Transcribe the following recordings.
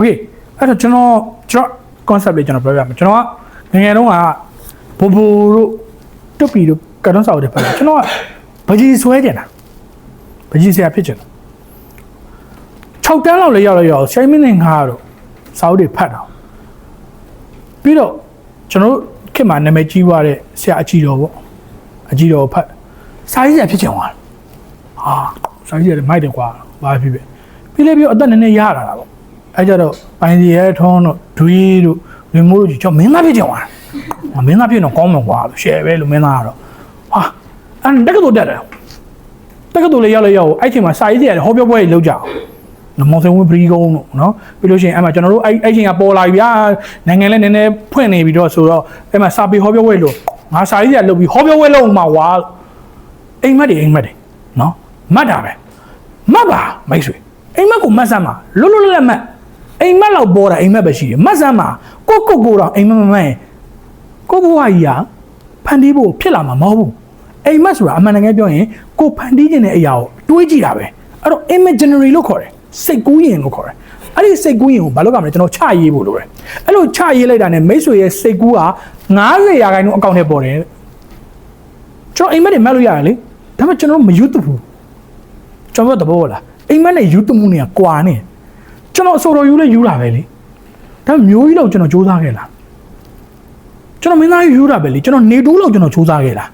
โอเคအဲ့တော့ကျွန်တော်ကျွန်တော် concept လေးကျွန်တော်ပြောပြမယ်ကျွန်တော်ကငယ်ငယ်တုန်းကဘူဘူတို့တွတ်ပီတို့ကတ်တွန်းစာအုပ်တွေဖတ်တယ်ကျွန်တော်ကဗကြီးဆွဲကျင်တာဗကြီးဆရာဖြစ်ကျင်တာ6တန်းလောက်လေးရောက်လို့ရအောင်ရှိုင်းမင်းနဲ့ငါတို့စာအုပ်တွေဖတ်တာပြီးတော့ကျွန်တော်တို့ခေတ်မှာနာမည်ကြီးသွားတဲ့ဆရာအကြီးတော်ပေါ့အကြီးတော်ကိုဖတ်စာရေးဆရာဖြစ်ကျင်သွားတယ်ဟာစာရေးဆရာတွေမိုက်တယ်ကွာဘာဖြစ်ဖြစ်ပြီးလေပြီးတော့အသက်နည်းနည်းရလာတာပေါ့ အဲကြတော့ပိုင်စီရဲထုံးတို့ဒွေးတို့ဝင်းမိုးတို့ကြီးကျွန်တော်မင်းသားဖြစ်ကြသွားတာမင်းသားဖြစ်တော့ကောင်းမှာကွာလို့ရှယ်ပဲလို့မင်းသားကတော့ဟာအဲ့တက္ကသိုလ်တက်တယ်တက္ကသိုလ်လေးရောက်လေရောက်အဲ့ချိန်မှာစာရေးစီရတယ်ဟောပြောပွဲတွေလုပ်ကြအောင်နော်မောင်စင်ဝင်းပရီကုန်းတို့နော်ပြီးလို့ရှိရင်အဲ့မှာကျွန်တော်တို့အဲ့အဲ့ချိန်ကပေါ်လာပြီဗျာနိုင်ငံလည်းနည်းနည်းဖွင့်နေပြီတော့ဆိုတော့အဲ့မှာစာပေဟောပြောပွဲလို့ငါစာရေးစီရလုပ်ပြီးဟောပြောပွဲလုပ်မှာဝါအိမ်မက်တွေအိမ်မက်တွေနော်မတ်တာပဲမတ်ပါမိတ်ဆွေအိမ်မက်ကိုမတ်စမ်းပါလွတ်လွတ်လပ်လပ်မတ် အိမ်မက်လောက်ပေါ်တာအိမ်မက်ပဲရှိတယ်မတ်ဆမ်းမှာကိုကိုကိုတော့အိမ်မက်မမက်ရင်ကိုဘွားကြီးကဖန်တီးဖို့ဖြစ်လာမှာမဟုတ်ဘူးအိမ်မက်ဆိုတာအမှန်တကယ်ပြောရင်ကိုဖန်တီးခြင်းတဲ့အရာကိုတွေးကြည့်တာပဲအဲ့တော့ imaginary လို့ခေါ်တယ်စိတ်ကူးရင်လို့ခေါ်တယ်အဲ့ဒီစိတ်ကူးရင်ကိုဘာလို့ကမလဲကျွန်တော်ချရေးဖို့လိုတယ်အဲ့လိုချရေးလိုက်တာ ਨੇ မိတ်ဆွေရဲ့စိတ်ကူးက90ရာခိုင်နှုန်းအကောင့်ထဲပေါ်တယ်ကျွန်တော်အိမ်မက်တွေမက်လို့ရတယ်လေဒါပေမဲ့ကျွန်တော်မယူတဘူးကျွန်တော်သဘောလားအိမ်မက်နဲ့ယူတမှုနဲ့ကွာနေတယ် ကျွန်တော်အစောတော်ယူလဲယူတာပဲလေဒါပေမဲ့မျိုးကြီးလောက်ကျွန်တော်စူးစမ်းခဲ့လားကျွန်တော်မင်းသားယူယူတာပဲလေကျွန်တော်နေတူးလောက်ကျွန်တော်စူးစမ်းခဲ့လား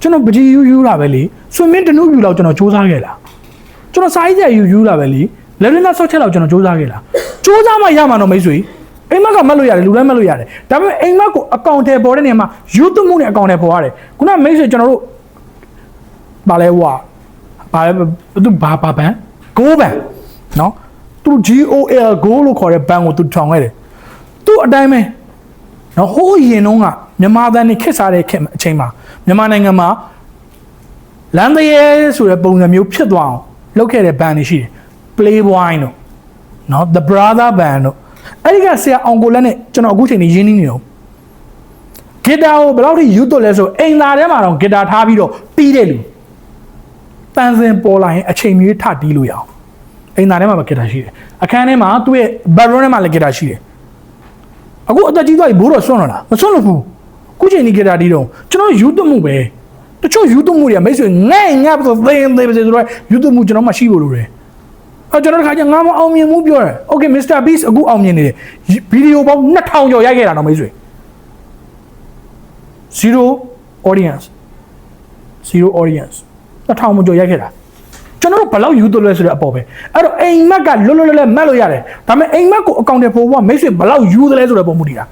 ကျွန်တော်ပကြီးယူယူတာပဲလေဆွေမင်းတနုယူလောက်ကျွန်တော်စူးစမ်းခဲ့လားကျွန်တော်စာရေးဆရာယူယူတာပဲလေလေရင်းနာဆော့ချက်လောက်ကျွန်တော်စူးစမ်းခဲ့လားစူးစမ်းမှရမှာတော့မိတ်ဆွေအိမ်မက်ကမက်လို့ရတယ်လူတိုင်းမက်လို့ရတယ်ဒါပေမဲ့အိမ်မက်ကိုအကောင့်ထဲပေါ်တဲ့နေရာမှာယူသွမှုနဲ့အကောင့်ထဲပေါ်ရတယ်ခုနမိတ်ဆွေကျွန်တော်တို့ဗာလဲဟွာဗာလဲသူဘာဘာဘန်ဂိုးဘန်နော် သူ GOL go လို့ခေါ်တဲ့ဘန်ကိုသူထောင်ခဲ့တယ်သူအတိုင်းပဲနော်ဟိုးရင်တုန်းကမြန်မာသားနေခက်စားတဲ့ခေတ်အချိန်မှာမြန်မာနိုင်ငံမှာလမ်းတရဲဆိုတဲ့ပုံစံမျိုးဖြစ်သွားအောင်လုပ်ခဲ့တဲ့ဘန်တွေရှိတယ် Playboy တို့နော် The Brother Band တို့အဲ့ဒီကဆရာအောင်ကိုလက်နဲ့ကျွန်တော်အခုချိန်နေရင်းနှီးနေတော့ဂီတာကိုဘယ်လောက်ထိယူတော့လဲဆိုအိမ်သားထဲမှာတော့ဂီတာထားပြီးတော့တီးတဲ့လူတန်စင်ပေါ်လာရင်အချိန်မီထတီးလို့ရအောင် အိမ်သားထဲမှာပဲဂီတာရှိတယ်အခန်းထဲမှာသူ့ရဲ့ bedroom ထဲမှာလည်းဂီတာရှိတယ်အခုအသက်ကြီးသွားပြီဘိုးတော်ဆွန့်တော့လားမဆွန့်လို့ဘူးခုချိန်ဒီဂီတာဒီတော့ကျွန်တော်ယူသွမှုပဲတချို့ယူသွမှုတွေကမိတ်ဆွေငဲ့ငါ့ပြီးတော့သိရင်သိပါစေဆိုတော့ယူသွမှုကျွန်တော်မှရှိဖို့လိုတယ်အဲကျွန်တော်တခါကျငါမအောင်မြင်မှုပြောတယ်။ Okay Mr Beast အခုအောင်မြင်နေတယ်။ဗီဒီယိုပေါင်း2000ကျော်ရိုက်ခဲ့တာတော့မိတ်ဆွေ။ Zero audience Zero audience 2000ကျော်ရိုက်ခဲ့တာ ကျွန်တော်တို့ဘယ်လောက်ယူသွလဲဆိုတဲ့အပေါ်ပဲအဲ့တော့အိမ်မက်ကလွတ်လွတ်လပ်လပ်မက်လို့ရတယ်ဒါပေမဲ့အိမ်မက်ကိုအကောင့်တွေပေါ်ကမိတ်ဆွေဘယ်လောက်ယူသလဲဆိုတဲ့ပုံမူတည်တာ